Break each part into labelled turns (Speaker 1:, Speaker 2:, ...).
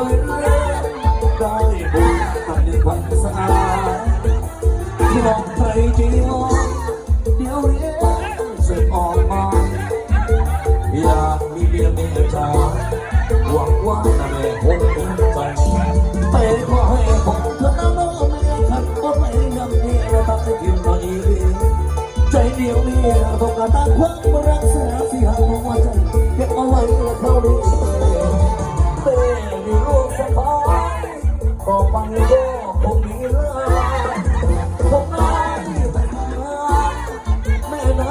Speaker 1: ยเรียนได้บุญทำในวันสะอาดที่มองใครจีวเดียวเรียนเสร็จออกมาอยากมีเมียเมียชาหวังว่าจะได้พบเป็นใจแต่ขอให้ผมเธอน้องเมียขัดก็ไม่ยังเมียทำให้กินมาอีใจเดียวเมียต้องการตั้งความรักเสียสียหัวใจเก็บเอาไว้เขาดี เต้มีลูกสะพ้ายต่อไปก็คงมีเรื่องผมได้แต่งงานแม่นะ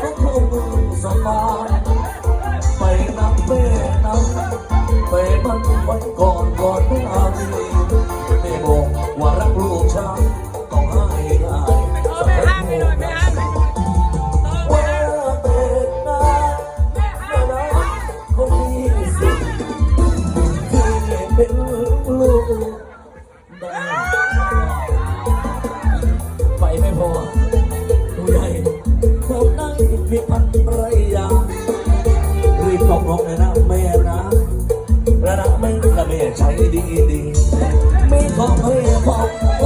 Speaker 1: ก็คงสบายไปนับเป้นับไปมันวันก่อนก่อน พิพันมีพันรยารีบตกลงเลยนะแม่นะระดับไม่ละแม่ใจดีดีไม่ขอให้บอก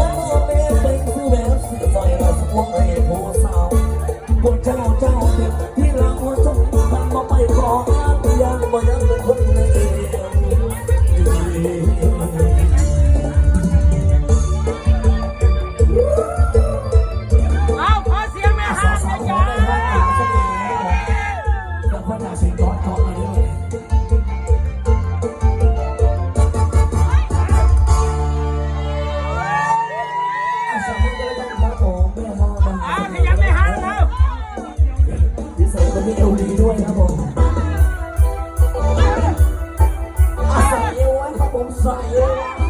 Speaker 1: พิเศษก็มีเอวดีด้วยครับผมใส่เอวไว้ครับผมใส่เอว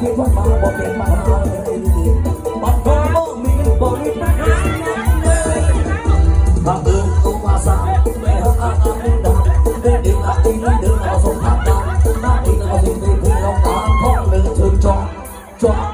Speaker 1: คิดว่มาบอกมาเจอเป็นดีบับริเดเอิญตุ้มาสาวแม่ฮักอาตุ้มดังเดินดิ่อาตุ้มเดินเอสมภารดังหน้าดิ่เอาสิ่งดีๆเอาตามท้องเลเชิญจองจอง